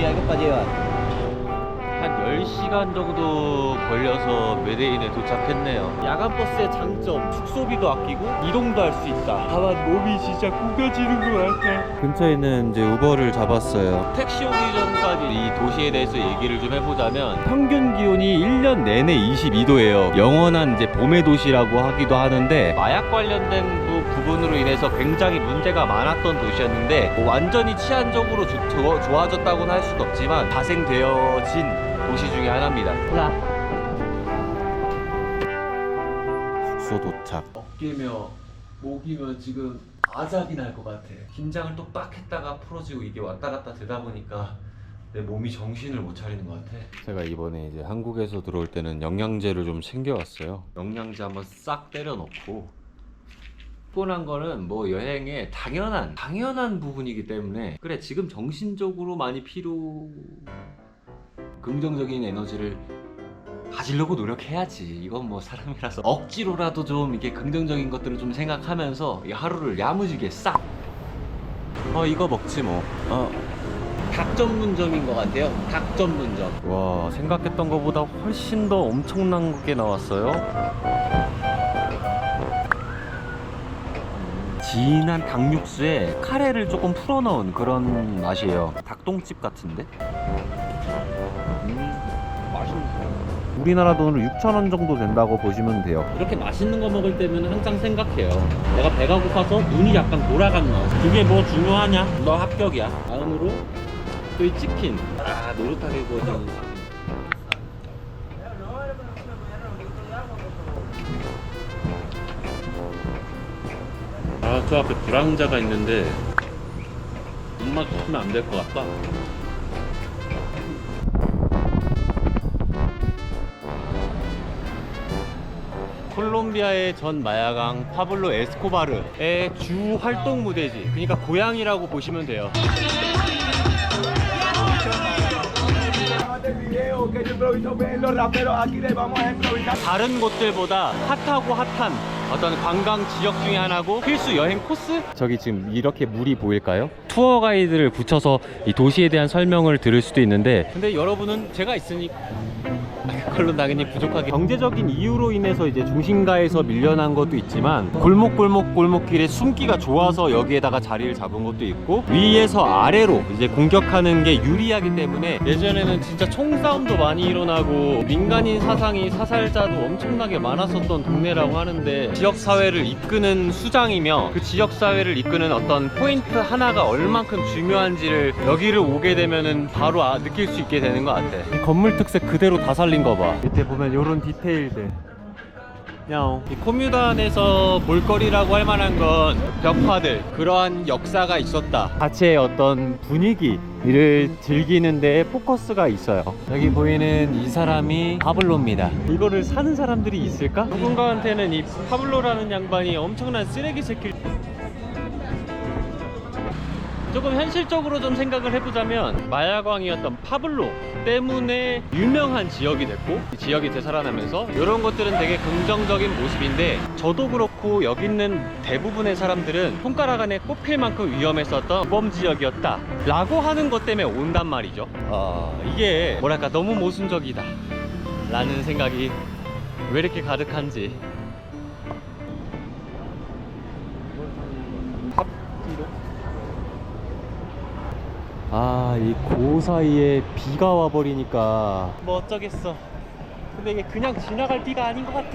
दिया है पजेवार 한 10시간 정도 걸려서 메데인에 도착했네요. 야간 버스의 장점, 숙소비도 아끼고 이동도 할 수 있다. 다만 몸이 진짜 구겨지는 것 같아. 근처에는 이제 우버를 잡았어요. 택시 오기 전까지 이 도시에 대해서 얘기를 좀 해보자면 평균 기온이 1년 내내 22도예요. 영원한 이제 봄의 도시라고 하기도 하는데 마약 관련된 부, 부분으로 인해서 굉장히 문제가 많았던 도시였는데 뭐 완전히 치안적으로 조, 조, 좋아졌다고는 할 수는 없지만 파생되어진 도시 중에 하나입니다. 숙소 도착. 어깨며 목이며 지금 아작이 날 것 같아. 긴장을 또 빡 했다가 풀어지고 이게 왔다 갔다 되다 보니까 내 몸이 정신을 못 차리는 것 같아. 제가 이번에 이제 한국에서 들어올 때는 영양제를 좀 챙겨왔어요. 영양제 한번 싹 때려 넣고 피곤한 거는 뭐 여행의 당연한 당연한 부분이기 때문에 그래 지금 정신적으로 많이 필요 긍정적인 에너지를 가지려고 노력해야지. 이건 뭐 사람이라서 억지로라도 좀 이게 긍정적인 것들을 좀 생각하면서 이 하루를 야무지게 싹. 어 이거 먹지 뭐. 어. 닭 전문점인 것 같아요. 닭 전문점. 와 생각했던 것보다 훨씬 더 엄청난 게 나왔어요. 진한 닭육수에 카레를 조금 풀어 넣은 그런 맛이에요. 닭똥집 같은데? 우리나라 돈으로 6,000원 정도 된다고 보시면 돼요. 이렇게 맛있는 거 먹을 때면 항상 생각해요. 내가 배가 고파서 눈이 약간 돌아갔나. 그게 뭐 중요하냐? 너 합격이야. 다음으로 또 이 치킨. 아 노릇하게 구워진. 아, 저 앞에 불황자가 있는데 못 맞추면 안 될 것 같다. 콜롬비아의 전 마야강 파블로 에스코바르의 주 활동 무대지. 그러니까 고향이라고 보시면 돼요. 다른 곳들보다 핫하고 핫한 어떤 관광 지역 중에 하나고 필수 여행 코스? 저기 지금 이렇게 물이 보일까요? 투어 가이드를 붙여서 이 도시에 대한 설명을 들을 수도 있는데 근데 여러분은 제가 있으니 그걸로 당연히 부족하게 경제적인 이유로 인해서 이제 중심가에서 밀려난 것도 있지만 골목골목 골목길에 숨기가 좋아서 여기에다가 자리를 잡은 것도 있고 위에서 아래로 이제 공격하는 게 유리하기 때문에 예전에는 진짜 총싸움도 많이 일어나고 민간인 사상이 사살자도 엄청나게 많았었던 동네라고 하는데 지역 사회를 이끄는 수장이며 그 지역 사회를 이끄는 어떤 포인트 하나가 얼 만큼 중요한지를 여기를 오게 되면은 바로 아- 느낄 수 있게 되는 것 같아. 이 건물 특색 그대로 다 살린 거 봐. 밑에 보면 이런 디테일들. 야옹. 이 코뮤단에서 볼거리라고 할 만한 건 벽화들 그러한 역사가 있었다 자체의 어떤 분위기를 즐기는 데에 포커스가 있어요 여기 보이는 이 사람이 파블로입니다 이거를 사는 사람들이 있을까? 누군가한테는 이 파블로라는 양반이 엄청난 쓰레기 새끼 조금 현실적으로 좀 생각을 해보자면 마야광이었던 파블로 때문에 유명한 지역이 됐고 이 지역이 되살아나면서 이런 것들은 되게 긍정적인 모습인데 저도 그렇고 여기 있는 대부분의 사람들은 손가락 안에 꼽힐 만큼 위험했었던 범 지역이었다 라고 하는 것 때문에 온단 말이죠. 아 이게 뭐랄까 너무 모순적이다 라는 생각이 왜 이렇게 가득한지 아, 이 고 사이에 비가 와버리니까 뭐 어쩌겠어. 근데 이게 그냥 지나갈 비가 아닌 것 같아.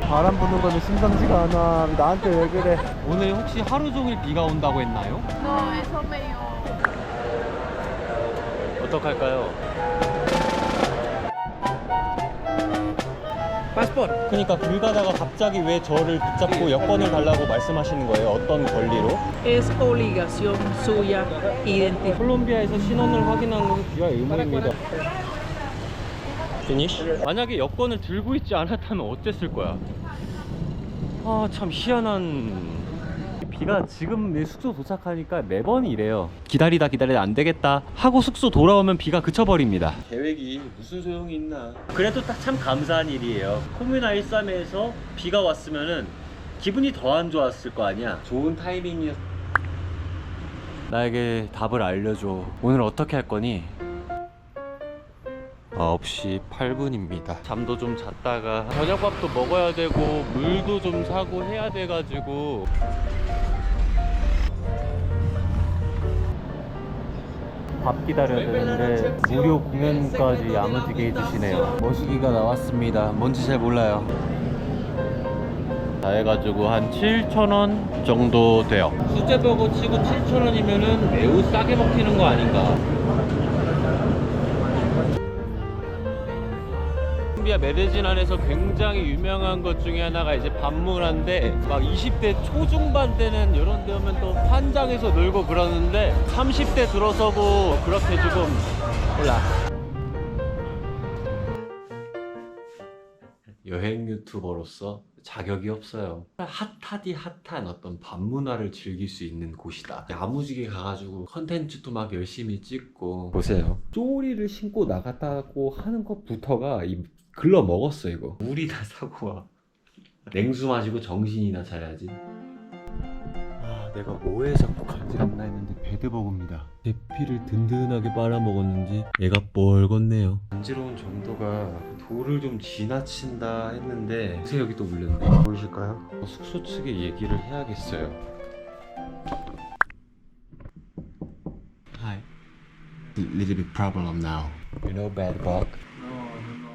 바람 부는 거는 심상치가 않아. 나한테 왜 그래? 오늘 혹시 하루 종일 비가 온다고 했나요? No, eso medio. 어떡할까요? 파스포트. 그러니까 길 가다가 갑자기 왜 저를 붙잡고 여권을 달라고 말씀하시는 거예요? 어떤 권리로? Es obligación suya identificar. 콜롬비아에서 신원을 확인하는 것은 귀하 의무입니다. 피니쉬? 만약에 여권을 들고 있지 않았다면 어땠을 거야? 아 참 희한한 비가 지금 내 숙소 도착하니까 매번 이래요 기다리다 기다리다 안 되겠다 하고 숙소 돌아오면 비가 그쳐버립니다 계획이 무슨 소용이 있나 그래도 딱참 감사한 일이에요 코뮤나 13에서 비가 왔으면은 기분이 더 안 좋았을 거 아니야 좋은 타이밍이었 나에게 답을 알려줘. 오늘 어떻게 할 거니? 9시 8분입니다. 잠도 좀 잤다가 저녁밥도 먹어야 되고 물도 좀 사고 해야 돼가지고 밥 기다려야 되는데 무료 공연까지 야무지게 해주시네요. 머시기가 나왔습니다. 뭔지 잘 몰라요. 다 해가지고 한 7,000원 정도 돼요. 수제버거 치고 7,000원이면은 매우 싸게 먹히는 거 아닌가? 콜롬비아 메데진 안에서 굉장히 유명한 것 중에 하나가 이제 밤문화인데 막 20대 초중반 때는 이런 데 오면 또 환장해서 놀고 그러는데 30대 들어서고 그렇게 조금 몰라 여행 유튜버로서 자격이 없어요. 핫하디 핫한 어떤 밤문화를 즐길 수 있는 곳이다. 야무지게 가가지고 컨텐츠도 막 열심히 찍고 보세요. 쪼리를 신고 나갔다고 하는 것부터가 이 글러 먹었어 이거. 물이나 사고 와. 냉수 마시고 정신이나 차려야지. 아, 내가 뭐에 자꾸 간지럽나 했는데 배드버거입니다. 제 피를 든든하게 빨아먹었는지 얘가 뻘겋네요. 간지러운 정도가 도를 좀 지나친다 했는데 요새 여기 또 물렸네. 보이실까요? 어, 숙소 측에 얘기를 해야겠어요. Hi. Little bit problem now. You know bad bug? No, no, no.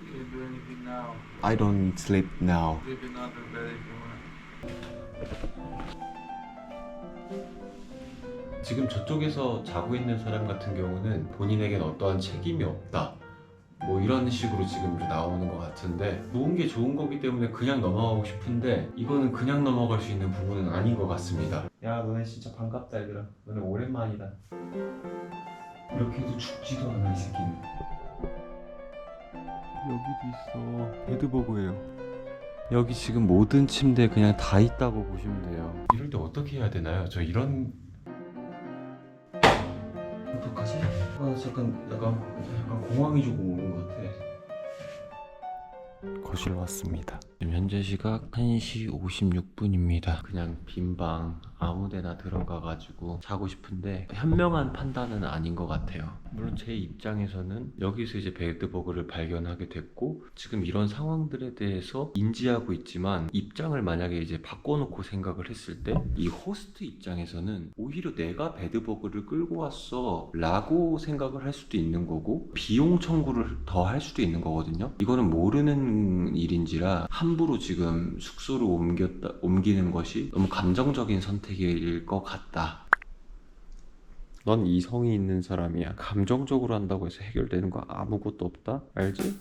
You can do anything now. I don't sleep now. Sleep in other bed if you want. 지금 저쪽에서 자고 있는 사람 같은 경우는 본인에겐 어떠한 책임이 없다. 뭐 이런 식으로 지금 나오는 것 같은데 놓은 게 좋은 거기 때문에 그냥 넘어가고 싶은데 이거는 그냥 넘어갈 수 있는 부분은 아닌 것 같습니다. 야 너네 진짜 반갑다 얘들아. 너네 오랜만이다. 이렇게 해도 죽지도 않아 이 새끼는. 여기도 있어. 베드버그예요. 여기 지금 모든 침대 그냥 다 있다고 보시면 돼요. 이럴 때 어떻게 해야 되나요? 저 이런 어떡하지? 아 잠깐 약간 약간 공황이 조금 오는 것 같아. 거실 왔습니다. 현재 시각 1시 56분입니다. 그냥 빈방 아무 데나 들어가가지고 자고 싶은데 현명한 판단은 아닌 것 같아요. 물론 제 입장에서는 여기서 이제 베드버그를 발견하게 됐고 지금 이런 상황들에 대해서 인지하고 있지만 입장을 만약에 이제 바꿔놓고 생각을 했을 때 이 호스트 입장에서는 오히려 내가 베드버그를 끌고 왔어 라고 생각을 할 수도 있는 거고 비용 청구를 더 할 수도 있는 거거든요. 이거는 모르는 일인지라 함부로 지금 숙소를 옮겼다, 옮기는 것이 너무 감정적인 선택일 것 같다. 넌 이성이 있는 사람이야. 감정적으로 한다고 해서 해결되는 거 아무것도 없다. 알지?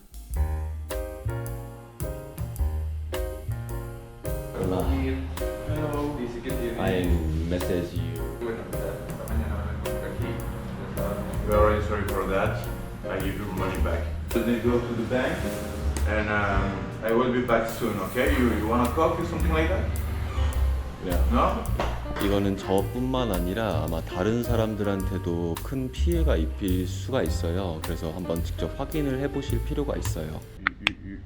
Hola. Hello, dice que tiene. I message you. Bueno, esta mañana me encontré aquí. We're already sorry for that. I give your money back. They go to the bank, and um, I will be back soon. Okay? You you want a coffee, something like that? Yeah. No? 이거는 저뿐만 아니라 아마 다른 사람들한테도 큰 피해가 입힐 수가 있어요. 그래서 한번 직접 확인을 해보실 필요가 있어요. You you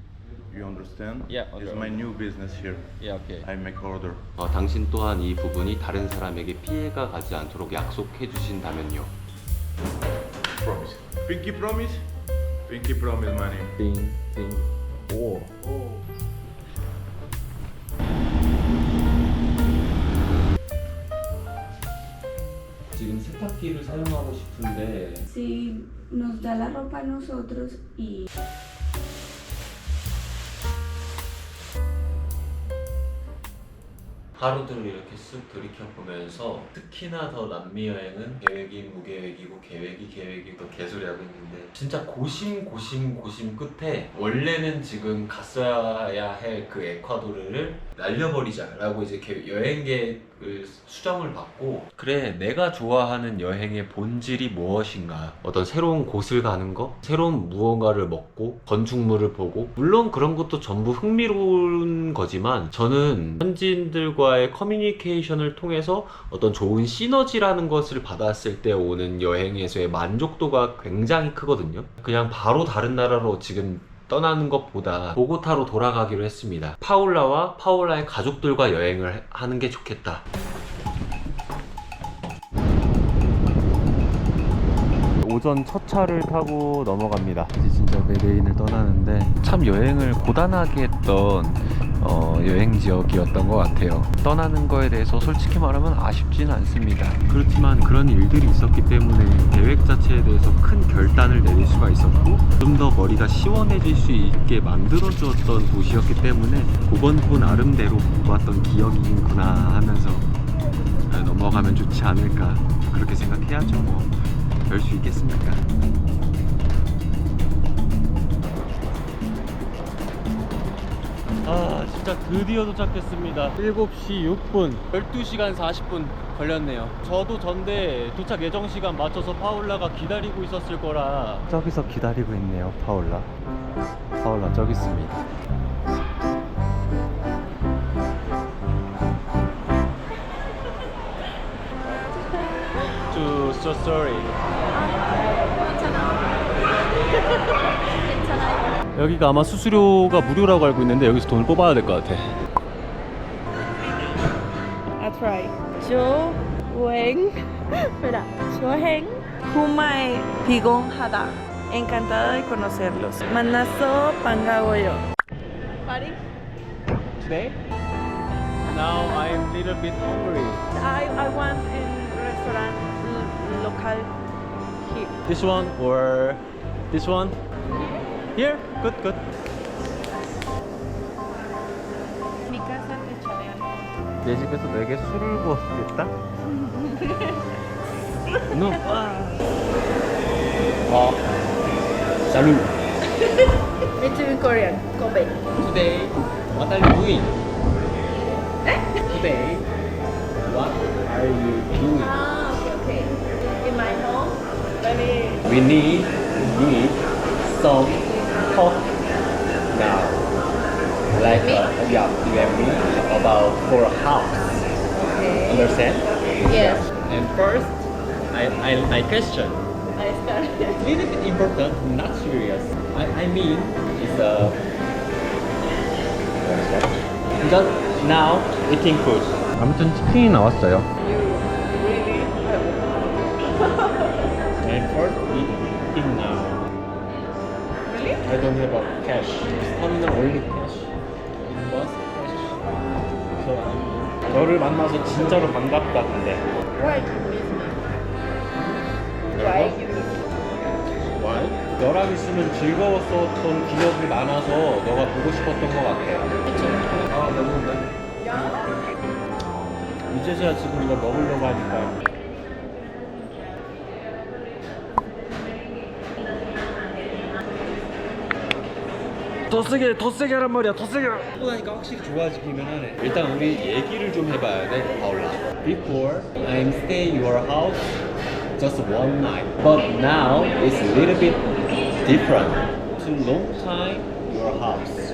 you, understand? Yeah, It's okay. my new business here. 예, 오케이. I make order. 어, 당신 또한 이 부분이 다른 사람에게 피해가 가지 않도록 약속해 주신다면요. Promise. Pinky promise. Pinky promise, money. 띵, 띵, 오. 지금 세탁기를 사용하고 싶은데 Si nos da la ropa a nosotros y 하루들을 이렇게 쓱 돌이켜보면서 특히나 더 남미 여행은 계획이 무계획이고 계획이 계획이고 개소리하고 있는데 진짜 고심 고심 고심 끝에 원래는 지금 갔어야 할 그 에콰도르를 날려버리자라고 이제 계- 여행 계획을 수정을 받고 그래 내가 좋아하는 여행의 본질이 무엇인가? 어떤 새로운 곳을 가는 거? 새로운 무언가를 먹고 건축물을 보고? 물론 그런 것도 전부 흥미로운 거지만 저는 현지인들과의 커뮤니케이션을 통해서 어떤 좋은 시너지라는 것을 받았을 때 오는 여행에서의 만족도가 굉장히 크거든요. 그냥 바로 다른 나라로 지금 떠나는 것보다 보고타로 돌아가기로 했습니다. 파울라와 파울라의 가족들과 여행을 하는 게 좋겠다. 오전 첫 차를 타고 넘어갑니다. 이제 진짜 베레인을 떠나는데 참 여행을 고단하게 했던 어, 여행 지역이었던 것 같아요. 떠나는 거에 대해서 솔직히 말하면 아쉽진 않습니다. 그렇지만 그런 일들이 있었기 때문에 계획 자체에 대해서 큰 결단을 내릴 수가 있었고 좀 더 머리가 시원해질 수 있게 만들어주었던 도시였기 때문에 또 나름대로 좋았던 기억이구나 하면서 아, 넘어가면 좋지 않을까 그렇게 생각해야죠 뭐 별 수 있겠습니까 아 진짜 드디어 도착했습니다. 7시 6분. 12시간 40분 걸렸네요. 저도 전데 도착 예정 시간 맞춰서 파울라가 기다리고 있었을 거라. 저기서 기다리고 있네요 파울라. 파울라 저기 있습니다. To so sorry 여기가 아마 수수료가 무료라고 알고 있는데 여기서 돈을 뽑아야 될 것 같아 I try. Yo Wen. Espera. Yo Hen. Humai Pigong Hada. Encantada de conocerlos. Manaso Pangagoyo. Party? Today? Now I'm a little bit hungry I, I want in restaurant local here. This one or this one? Here? Good, good Mi casa te echaré algo. 내 집에서 내게 술을 부어주겠다? no. 아, salud. Me too in Korean. Kobe. Today, what are you doing? Today, what are you doing? Ah, okay, okay. In my home, very We need, need some Like, Me? uh, yeah, you and me about for a house. okay. Understand? Yes. And first, I, I, my question. I start. little bit important, not serious. I, I mean, it's a just now eating food. 아무튼 치킨이 나왔어요. And first eating now. Really? I don't have a cash. terminal only 너를 만나서 진짜로 반갑다 근데. Why you miss me? Why you miss me? Why? 너랑 있으면 즐거웠었던 기억이 많아서 너가 보고 싶었던 것 같아. 아, 너무 이제서야 지금 이거 먹으려고 하니까. 더 세게, 더 세게 하란 말이야, 더 세게. 하고 나니까 확실히 좋아지기는 하네. 일단 우리 얘기를 좀 해봐야 돼, 파울라. Before, I'm staying your house just one night. But now it's a little bit different. It's a long time your house.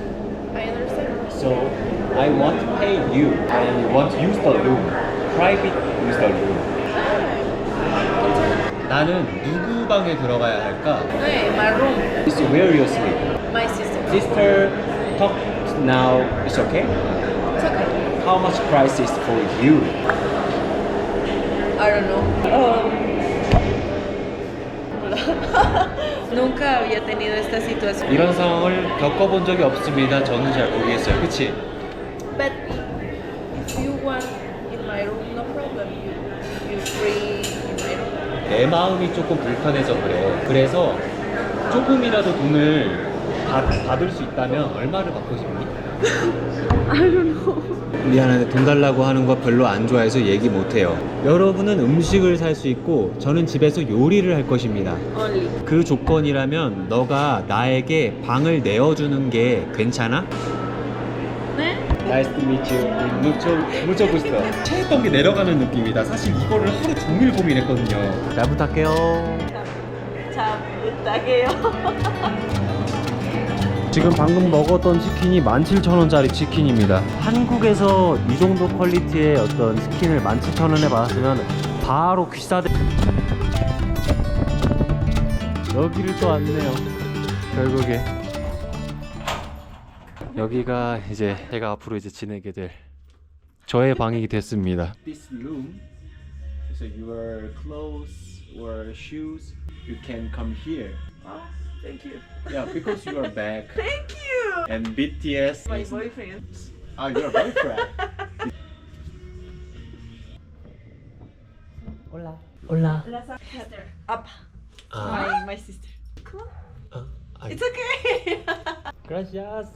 I understand. So I want to pay you and want to use the room. Private use the room. 나는 누구 방에 들어가야 할까? Hey, my room. It's where you sleep. My sister. Sister, talk now. It's okay? It's okay. How much price is for you? I don't know. Um, Nunca había tenido esta situación. 이런 상황을 겪어본 적이 없습니다. 저는 잘 모르겠어요. 그치? But if you want in my room, no problem. You, you free in my room. 내 마음이 조금 불편해서 그래. 그래서 조금이라도 돈을 받, 받을 수 있다면 얼마를 받고 싶니? 미안한데 돈 달라고 하는 거 별로 안 좋아해서 얘기 못 해요. 여러분은 음식을 살 수 있고 저는 집에서 요리를 할 것입니다. Only. 그 조건이라면 너가 나에게 방을 내어주는 게 괜찮아? 네? Nice to meet you. mucho, mucho gusto. 체했던 게 내려가는 느낌이다. 사실 이거를 하루 종일 고민했거든요. 잘 부탁해요. 자, 부탁해요. 지금 방금 먹었던 치킨이 17,000원짜리 치킨입니다. 한국에서 이 정도 퀄리티의 어떤 치킨을 17,000원에 받았으면 바로 귀싸대. 여기를 또 왔네요. 결국에. 여기가 이제 제가 앞으로 이제 지내게 될 저의 방이 됐습니다. This room, so your clothes or shoes, you can come here. Oh, thank you. Yeah, because you are back. Thank you. And BTS My is boyfriend. Ah, your boyfriend. Hola. Hola. Heather. Up. Ah. My my sister. Come on. Ah, It's okay. Gracias.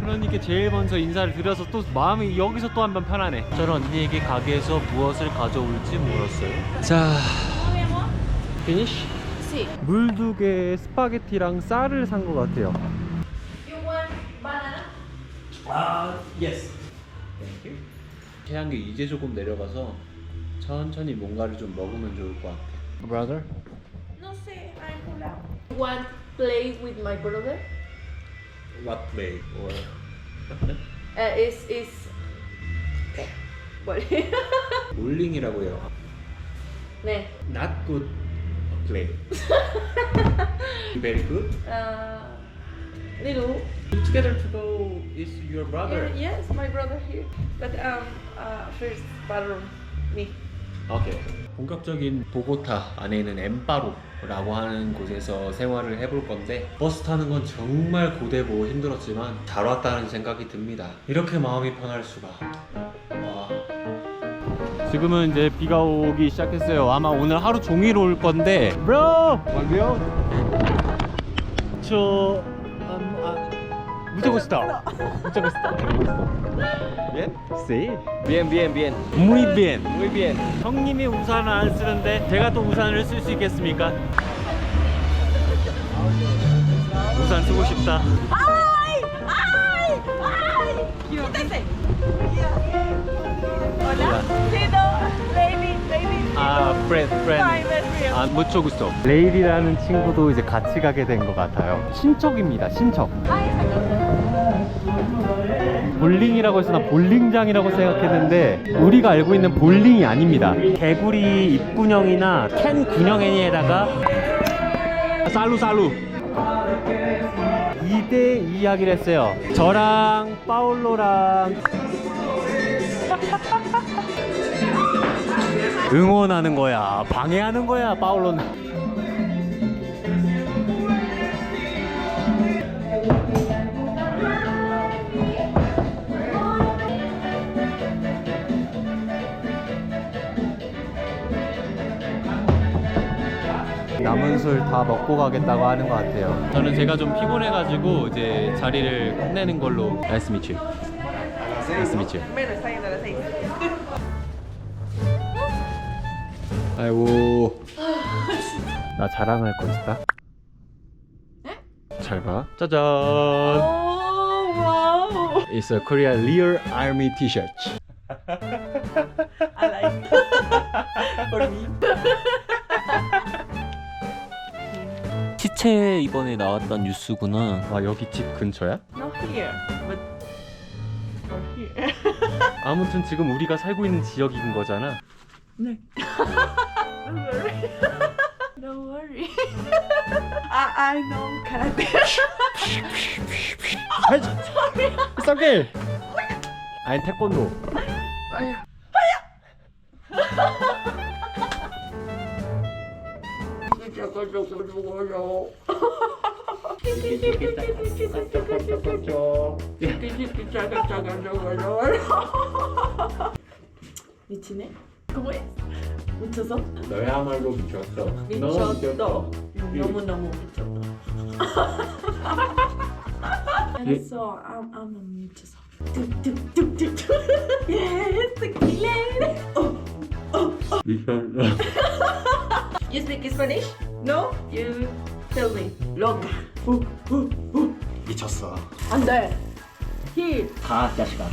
그러니까 제일 먼저 인사를 드려서 또 마음이 여기서 또 한 번 편하네. 저는 언니에게 가게에서 무엇을 가져올지 물었어요. 자, 피 Sí. 물두 개, 스파게티랑 쌀을 산 것 같아요. You want banana? 아, yes. Thank you. 태양계 이제 조금 내려가서 천천히 뭔가를 좀 먹으면 좋을 것 같아. Brother? No sé, I'm. You want play with my brother? What play? Or Uh, is is. What? 볼링이라고 해요. 네. Not good play. Very good. Uh, little. Together to go is your brother. Yeah, yes, my brother here. But um, uh, first bathroom, me. 오케이. 본격적인 보고타 안에 있는 엠파로라고 하는 곳에서 생활을 해볼 건데 버스 타는 건 정말 고되고 힘들었지만 잘 왔다는 생각이 듭니다. 이렇게 마음이 편할 수가. 와. 지금은 이제 비가 오기 시작했어요. 아마 오늘 하루 종일 올 건데. 브로! 완료? 저 음, 아, 무조건 스타. 무조건 스타. Bien? Sí. Bien, bien, bien. Muy bien. Muy bien. 형님이 우산을 안 쓰는데 제가 또 우산을 쓸 수 있겠습니까? 우산 쓰고 싶다. Hola. Tito. Baby. Baby. 아, friend, My friend. best friend. 아, mucho gusto. 레일이라는 친구도 이제 같이 가게 된 것 같아요. 친척입니다, 친척. 볼링이라고 해서 나 볼링장이라고 생각했는데 우리가 알고 있는 볼링이 아닙니다. 개구리 입군형이나 캔 군형에다가 살루 살루 2대 2 하기로 했어요. 저랑 파울로랑 응원하는 거야. 방해하는 거야, 파울로는. 남은 술 다 먹고 가겠다고 하는 것 같아요. 저는 제가 좀 피곤해가지고 이제 자리를 끝내는 걸로. Nice to meet you. Nice to meet you. 아이고. 나 자랑할 거 있다. 잘 봐. 짜잔. Oh wow. It's a Korea Real Army T-shirt. I like. For me. 시체 이번에 나왔던 뉴스구나. 아 여기 집 근처야? For here. 아무튼 지금 우리가 살고 있는 지역인 거잖아. Don't worry. Don't worry. I, I know karate. It's okay. 아니 태권도. 미치네? ¿Cómo es? 미쳤어? 너야말로 미쳤어. 미쳤어. 너무너무 미쳤어. 알았어. I'm, I'm 미쳤어. 뚝뚝뚝뚝뚝. Yes, tequila. Oh, 미쳤어. You speak Spanish? No? You me. Loca. Uh, uh, uh. 미쳤어. 안 돼. Here. 다 자식아.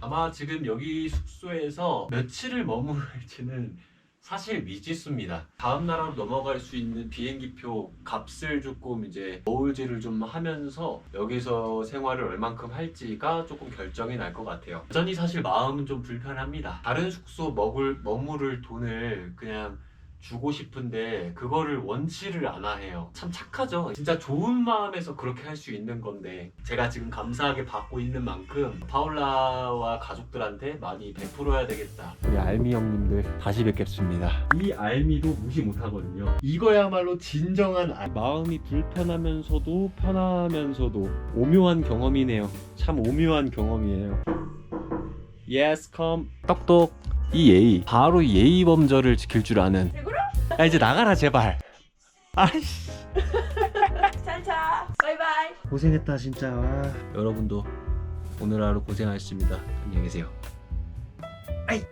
아마 지금 여기 숙소에서 며칠을 머무를지는 사실 미지수입니다. 다음 나라로 넘어갈 수 있는 비행기표 값을 조금 이제 거울질을 좀 하면서 여기서 생활을 얼만큼 할지가 조금 결정이 날 것 같아요. 여전히 사실 마음은 좀 불편합니다. 다른 숙소 먹을 머무를 돈을 그냥 주고 싶은데 그거를 원치를 않아 해요. 참 착하죠. 진짜 좋은 마음에서 그렇게 할 수 있는 건데 제가 지금 감사하게 받고 있는 만큼 파울라와 가족들한테 많이 베풀어야 되겠다. 우리 알미 형님들 다시 뵙겠습니다. 이 알미도 무시 못하거든요. 이거야말로 진정한 알- 마음이 불편하면서도 편하면서도 오묘한 경험이네요. 참 오묘한 경험이에요. Yes, come. 똑똑. 이 예의. 바로 예의 범절을 지킬 줄 아는. 야 이제 나가라 제발. 아이씨. 짠짜. 바이바이. 고생했다 진짜. 와. 여러분도 오늘 하루 고생하셨습니다. 안녕히 계세요. 아이.